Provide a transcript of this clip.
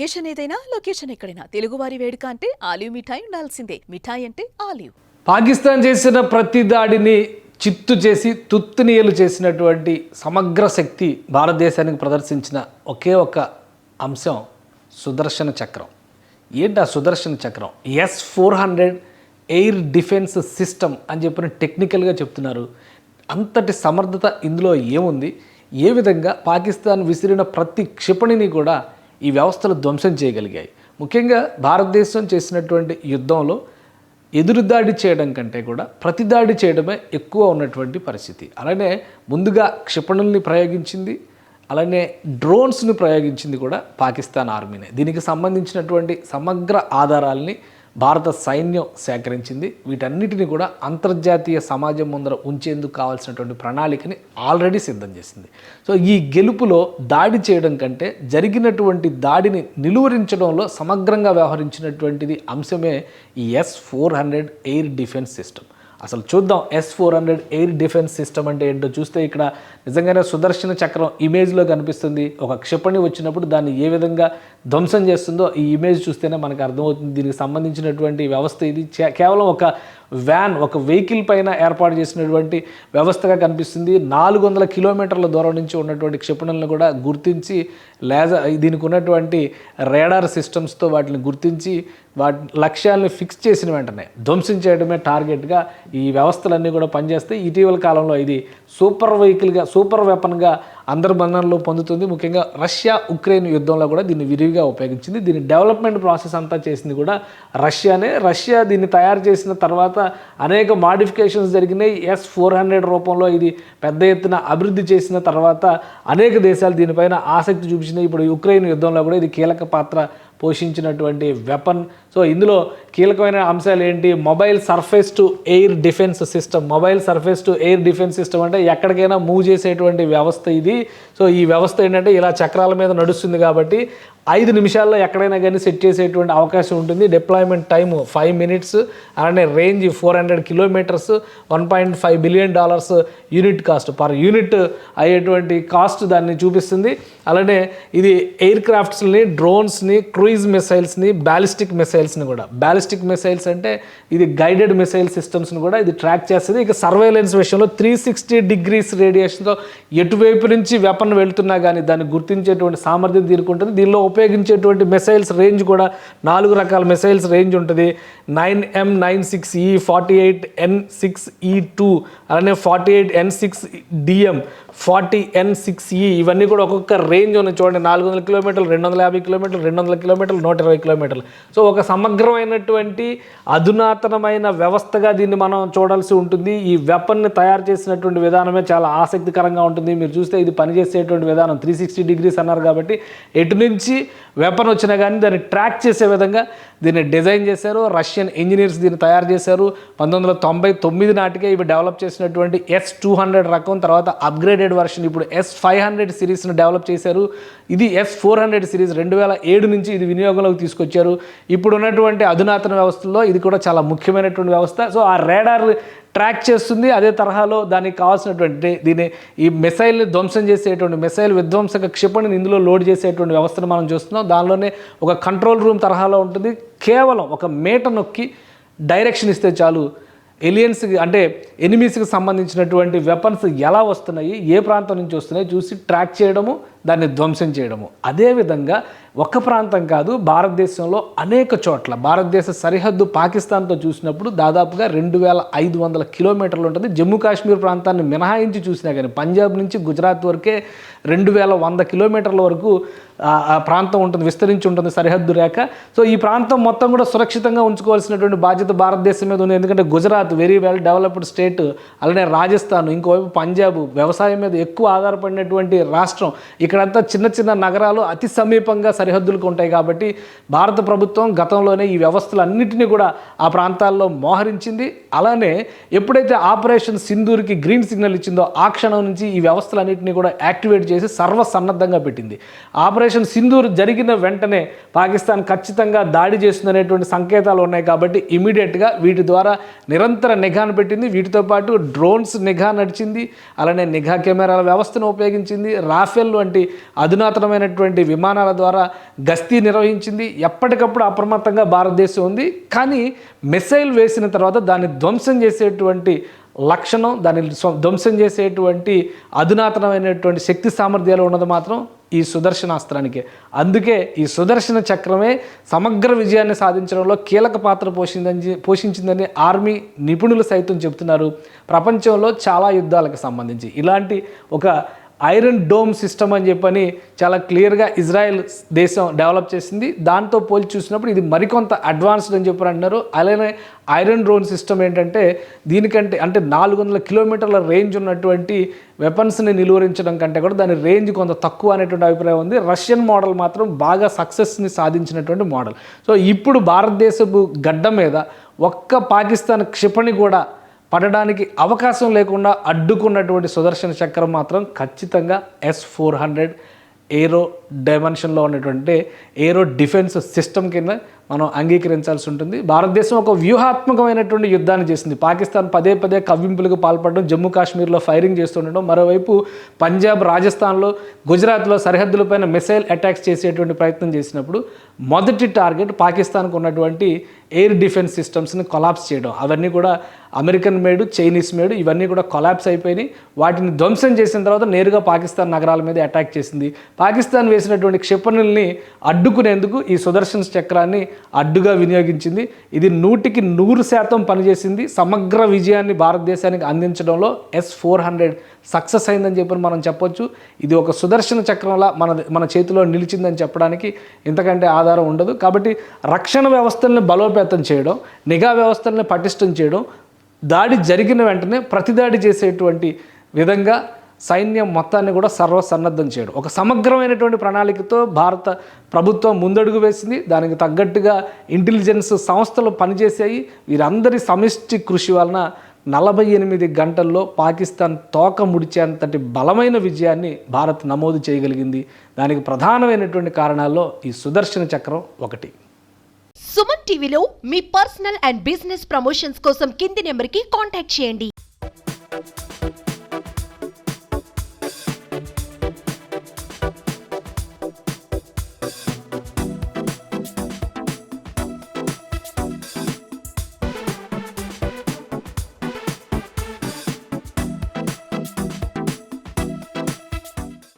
Occasion ఏదైనా location ఎక్కడైనా. తెలుగువారి వేడుక అంటే ఆలివ్ మిఠాయి ఉండాల్సిందే. మిఠాయి అంటే ఆలివ్. పాకిస్తాన్ చేసిన ప్రతి దాడిని చిత్తు చేసి తుత్తునీయలు చేసినటువంటి సమగ్ర శక్తి భారతదేశానికి ప్రదర్శించిన ఒకే ఒక అంశం సుదర్శన చక్రం. ఏంటి ఆ సుదర్శన చక్రం? S four hundred air defence system అని చెప్పిన టెక్నికల్గా చెప్తున్నారు. అంతటి సమర్థత ఇందులో ఏముంది? ఏ విధంగా పాకిస్తాన్ విసిరిన ప్రతి క్షిపణిని కూడా ఈ వ్యవస్థలు ధ్వంసం చేయగలిగాయి. ముఖ్యంగా భారతదేశం చేసినటువంటి యుద్ధంలో ఎదురుదాడి చేయడం కంటే కూడా ప్రతిదాడి చేయడమే ఎక్కువ ఉన్నటువంటి పరిస్థితి. అలానే ముందుగా క్షిపణుల్ని ప్రయోగించింది అలానే డ్రోన్స్ను ప్రయోగించింది కూడా పాకిస్తాన్ ఆర్మీనే. దీనికి సంబంధించినటువంటి సమగ్ర ఆధారాల్ని భారత సైన్యం సేకరించింది. వీటన్నిటిని కూడా అంతర్జాతీయ సమాజం ముందర ఉంచేందుకు కావాల్సినటువంటి ప్రణాళికని ఆల్రెడీ సిద్ధం చేసింది. సో ఈ గెలుపులో దాడి చేయడం కంటే జరిగినటువంటి దాడిని నిలువరించడంలో సమగ్రంగా వ్యవహరించినటువంటిది అంశమే ఈ S four hundred air defence system అసలు చూద్దాం S four hundred air defence system అంటే ఏంటో. చూస్తే ఇక్కడ నిజంగానే సుదర్శన చక్రం ఇమేజ్లో కనిపిస్తుంది. ఒక క్షిపణి వచ్చినప్పుడు దాన్ని ఏ విధంగా ధ్వంసం చేస్తుందో ఈ ఇమేజ్ చూస్తేనే మనకు అర్థమవుతుంది. దీనికి సంబంధించినటువంటి వ్యవస్థ ఇది. కేవలం ఒక వ్యాన్ ఒక వెహికల్ పైన ఏర్పాటు చేసినటువంటి వ్యవస్థగా కనిపిస్తుంది. నాలుగు వందల కిలోమీటర్ల దూరం నుంచి ఉన్నటువంటి క్షిపణులను కూడా గుర్తించి లేజర్ దీనికి ఉన్నటువంటి రేడార్ సిస్టమ్స్తో వాటిని గుర్తించి వాటి లక్ష్యాలను ఫిక్స్ చేసిన వెంటనే ధ్వంసం చేయడమే టార్గెట్గా ఈ వ్యవస్థలన్నీ కూడా పనిచేస్తాయి. ఇటీవల కాలంలో ఇది సూపర్ వెహికల్గా సూపర్ వెపన్గా అందరి పొందుతుంది. ముఖ్యంగా రష్యా ఉక్రెయిన్ యుద్ధంలో కూడా దీన్ని విరివిగా ఉపయోగించింది. దీని డెవలప్మెంట్ ప్రాసెస్ అంతా చేసింది కూడా రష్యానే. రష్యా దీన్ని తయారు చేసిన తర్వాత అనేక మాడిఫికేషన్స్ జరిగినాయి. ఎస్ ఫోర్ హండ్రెడ్ రూపంలో ఇది పెద్ద ఎత్తున అభివృద్ధి చేసిన తర్వాత అనేక దేశాలు దీనిపైన ఆసక్తి చూపించినాయి. ఇప్పుడు ఉక్రెయిన్ యుద్ధంలో కూడా ఇది కీలక పాత్ర పోషించినటువంటి వెపన్. సో ఇందులో కీలకమైన అంశాలు ఏంటి? Mobile surface to air defence system. Mobile surface to air defence system అంటే ఎక్కడికైనా మూవ్ చేసేటువంటి వ్యవస్థ ఇది. సో ఈ వ్యవస్థ ఏంటంటే ఇలా చక్రాల మీద నడుస్తుంది కాబట్టి ఐదు నిమిషాల్లో ఎక్కడైనా కానీ సెట్ చేసేటువంటి అవకాశం ఉంటుంది. డిప్లాయ్మెంట్ టైము ఫైవ్ మినిట్స్ అలానే range four hundred kilometres one point five billion dollars unit cost per unit అయ్యేటువంటి కాస్ట్ దాన్ని చూపిస్తుంది. అలానే ఇది ఎయిర్ క్రాఫ్ట్స్ని డ్రోన్స్ని క్రూయిజ్ మిసైల్స్ని బ్యాలిస్టిక్ మిసైల్స్ని కూడా. బ్యాలిస్టిక్ మిసైల్స్ అంటే ఇది గైడెడ్ మిసైల్ సిస్టమ్స్ని కూడా ఇది ట్రాక్ చేస్తుంది. ఇక సర్వేలెన్స్ విషయంలో త్రీ సిక్స్టీ డిగ్రీస్ రేడియేషన్తో ఎటువైపు నుంచి వెపన్ వెళ్తున్నా కానీ దాన్ని గుర్తించేటువంటి సామర్థ్యం దీనికి ఉంటుంది. దీనిలో ఉపయోగించేటువంటి మిసైల్స్ రేంజ్ కూడా నాలుగు రకాల మిసైల్స్ రేంజ్ ఉంటుంది. Nine M nine six E forty eight N six E two అలానే forty eight N six DM forty N six E ఇవన్నీ కూడా ఒక్కొక్క రేంజ్ ఉన్నాయి. చూడండి నాలుగు వందల కిలోమీటర్లు రెండు వందల యాభై కిలోమీటర్లు రెండు వందల కిలోమీటర్లు నూట ఇరవై కిలోమీటర్లు. సో ఒక సమగ్రమైనటువంటి అధునాతనమైన వ్యవస్థగా దీన్ని మనం చూడాల్సి ఉంటుంది. ఈ వెపన్ని తయారు చేసినటువంటి విధానమే చాలా ఆసక్తికరంగా ఉంటుంది. మీరు చూస్తే ఇది పనిచేసేటువంటి విధానం. త్రీ సిక్స్టీ డిగ్రీస్ అన్నారు కాబట్టి ఎటు నుంచి వెపన్ వచ్చినా కానీ దాన్ని ట్రాక్ చేసే విధంగా దీన్ని డిజైన్ చేశారు రష్యన్ ఇంజనీర్స్ దీన్ని తయారు చేశారు. పంతొమ్మిది వందల తొంభై తొమ్మిది నాటికే ఇవి డెవలప్ చేసినటువంటి ఎస్ టూ హండ్రెడ్ రకం తర్వాత అప్గ్రేడెడ్ వర్షన్ ఇప్పుడు ఎస్ ఫైవ్ హండ్రెడ్ సిరీస్ను డెవలప్ చేశారు. ఇది ఎస్ ఫోర్ హండ్రెడ్ సిరీస్ రెండు వేల ఏడు నుంచి ఇది వినియోగంలోకి తీసుకొచ్చారు. ఇప్పుడు ఉన్నటువంటి అధునాతన వ్యవస్థల్లో ఇది కూడా చాలా ముఖ్యమైనటువంటి వ్యవస్థ. సో ఆ రేడార్ ట్రాక్ చేస్తుంది. అదే తరహాలో దానికి కావాల్సినటువంటి దీని ఈ మిసైల్ని ధ్వంసం చేసేటువంటి మిసైల్ విధ్వంసక క్షిపణిని ఇందులో లోడ్ చేసేటువంటి వ్యవస్థను మనం చూస్తున్నాం. దానిలోనే ఒక కంట్రోల్ రూమ్ తరహాలో ఉంటుంది. కేవలం ఒక మేట నొక్కి డైరెక్షన్ ఇస్తే చాలు. ఎలియన్స్కి అంటే ఎనిమీస్కి సంబంధించినటువంటి వెపన్స్ ఎలా వస్తున్నాయి ఏ ప్రాంతం నుంచి వస్తున్నాయి చూసి ట్రాక్ చేయడము దాన్ని ధ్వంసం చేయడము. అదేవిధంగా ఒక్క ప్రాంతం కాదు భారతదేశంలో అనేక చోట్ల భారతదేశ సరిహద్దు పాకిస్తాన్తో చూసినప్పుడు దాదాపుగా రెండు వేల ఐదు వందల కిలోమీటర్లు ఉంటుంది. జమ్మూ కాశ్మీర్ ప్రాంతాన్ని మినహాయించి చూసినా కానీ పంజాబ్ నుంచి గుజరాత్ వరకే రెండు వేల వంద కిలోమీటర్ల వరకు ఆ ప్రాంతం ఉంటుంది విస్తరించి ఉంటుంది సరిహద్దు రేఖ. సో ఈ ప్రాంతం మొత్తం కూడా సురక్షితంగా ఉంచుకోవాల్సినటువంటి బాధ్యత భారతదేశం మీద ఉంది. ఎందుకంటే Gujarat very well developed state అలానే రాజస్థాన్ ఇంకోవైపు పంజాబ్ వ్యవసాయం మీద ఎక్కువ ఆధారపడినటువంటి రాష్ట్రం. ఇక్కడంతా చిన్న చిన్న నగరాలు అతి సమీపంగా సరిహద్దులకు ఉంటాయి కాబట్టి భారత ప్రభుత్వం గతంలోనే ఈ వ్యవస్థలన్నింటినీ కూడా ఆ ప్రాంతాల్లో మోహరించింది. అలానే ఎప్పుడైతే ఆపరేషన్ సింధూర్కి గ్రీన్ సిగ్నల్ ఇచ్చిందో ఆ క్షణం నుంచి ఈ వ్యవస్థలన్నింటినీ కూడా యాక్టివేట్ చేసి సర్వసన్నద్ధంగా పెట్టింది. ఆపరేషన్ సింధూర్ జరిగిన వెంటనే పాకిస్తాన్ ఖచ్చితంగా దాడి చేస్తుందనేటువంటి సంకేతాలు ఉన్నాయి కాబట్టి ఇమీడియట్గా వీటి ద్వారా నిరంతర నిఘాను పెట్టింది. వీటితో పాటు డ్రోన్స్ నిఘా నడిచింది అలానే నిఘా కెమెరాల వ్యవస్థను ఉపయోగించింది రాఫెల్ వంటి అధునాతనమైనటువంటి విమానాల ద్వారా గస్తీ నిర్వహించింది. ఎప్పటికప్పుడు అప్రమత్తంగా భారతదేశం ఉంది. కానీ మిసైల్ వేసిన తర్వాత దాన్ని ధ్వంసం చేసేటువంటి లక్షణం దాన్ని ధ్వంసం చేసేటువంటి అధునాతనమైనటువంటి శక్తి సామర్థ్యాలు ఉన్నది మాత్రం ఈ సుదర్శనాస్త్రానికే అందుకే ఈ సుదర్శన చక్రమే సమగ్ర విజయాన్ని సాధించడంలో కీలక పాత్ర పోషిందని పోషించిందని ఆర్మీ నిపుణులు సైతం చెబుతున్నారు. ప్రపంచంలో చాలా యుద్ధాలకు సంబంధించి. ఇలాంటి ఒక ఐరన్ డోమ్ సిస్టమ్ అని చెప్పని చాలా క్లియర్గా ఇజ్రాయెల్ దేశం డెవలప్ చేసింది. దాంతో పోల్చి చూసినప్పుడు ఇది మరికొంత అడ్వాన్స్డ్ అని చెప్పి అంటున్నారు. అలానే ఐరన్ డ్రోన్ సిస్టమ్ ఏంటంటే దీనికంటే అంటే నాలుగు వందల కిలోమీటర్ల రేంజ్ ఉన్నటువంటి వెపన్స్ని నిలువరించడం కంటే కూడా దాని రేంజ్ కొంత తక్కువ అనేటువంటి అభిప్రాయం ఉంది. రష్యన్ మోడల్ మాత్రం బాగా సక్సెస్ని సాధించినటువంటి మోడల్. సో ఇప్పుడు భారతదేశపు గడ్డ మీద ఒక్క పాకిస్తాన్ క్షిపణి కూడా పడడానికి అవకాశం లేకుండా అడ్డుకున్నటువంటి సుదర్శన చక్రం మాత్రం ఖచ్చితంగా ఎస్ ఫోర్ హండ్రెడ్ ఏరో డైమెన్షన్లో ఉన్నటువంటి ఏరో డిఫెన్స్ సిస్టమ్ కింద మనం అంగీకరించాల్సి ఉంటుంది. భారతదేశం ఒక వ్యూహాత్మకమైనటువంటి యుద్ధాన్ని చేసింది. పాకిస్తాన్ పదే పదే కవ్వింపులకు పాల్పడడం జమ్మూ కాశ్మీర్లో ఫైరింగ్ చేస్తుండడం మరోవైపు పంజాబ్ రాజస్థాన్లో గుజరాత్లో సరిహద్దులపైన మిసైల్ అటాక్స్ చేసేటువంటి ప్రయత్నం చేసినప్పుడు మొదటి టార్గెట్ పాకిస్తాన్కు ఉన్నటువంటి ఎయిర్ డిఫెన్స్ సిస్టమ్స్ని కొలాప్స్ చేయడం. అవన్నీ కూడా అమెరికన్ మేడ్ చైనీస్ మేడ్ ఇవన్నీ కూడా కొలాప్స్ అయిపోయినాయి. వాటిని ధ్వంసం చేసిన తర్వాత నేరుగా పాకిస్తాన్ నగరాల మీద అటాక్ చేసింది. పాకిస్తాన్ వేసినటువంటి క్షిపణుల్ని అడ్డుకునేందుకు ఈ సుదర్శన్ చక్రాన్ని అడ్డుగా వినియోగించింది. ఇది నూటికి నూరు శాతం పనిచేసింది. సమగ్ర విజయాన్ని భారతదేశానికి అందించడంలో ఎస్ ఫోర్ హండ్రెడ్ సక్సెస్ అయిందని చెప్పి మనం చెప్పొచ్చు. ఇది ఒక సుదర్శన చక్రంలా మన మన చేతిలో నిలిచిందని చెప్పడానికి ఇంతకంటే ఆధారం ఉండదు. కాబట్టి రక్షణ వ్యవస్థల్ని బలోపేతం చేయడం నిఘా వ్యవస్థల్ని పటిష్టం చేయడం దాడి జరిగిన వెంటనే ప్రతిదాడి చేసేటువంటి విధంగా సైన్యం మొత్తాన్ని కూడా సర్వసన్నద్ధం చేయడం. ఒక సమగ్రమైనటువంటి ప్రణాళికతో భారత ప్రభుత్వం ముందడుగు వేసింది. దానికి తగ్గట్టుగా ఇంటెలిజెన్స్ సంస్థలు పనిచేశాయి. వీరందరి సమిష్టి కృషి వలన నలభై ఎనిమిది గంటల్లో పాకిస్తాన్ తోక ముడిచేంతటి బలమైన విజయాన్ని భారత్ నమోదు చేయగలిగింది. దానికి ప్రధానమైనటువంటి కారణాల్లో ఈ సుదర్శన చక్రం ఒకటి. సుమన్ టీవీలో మీ పర్సనల్ అండ్ బిజినెస్ ప్రమోషన్స్ కోసం కింది నెంబర్కి కాంటాక్ట్ చేయండి.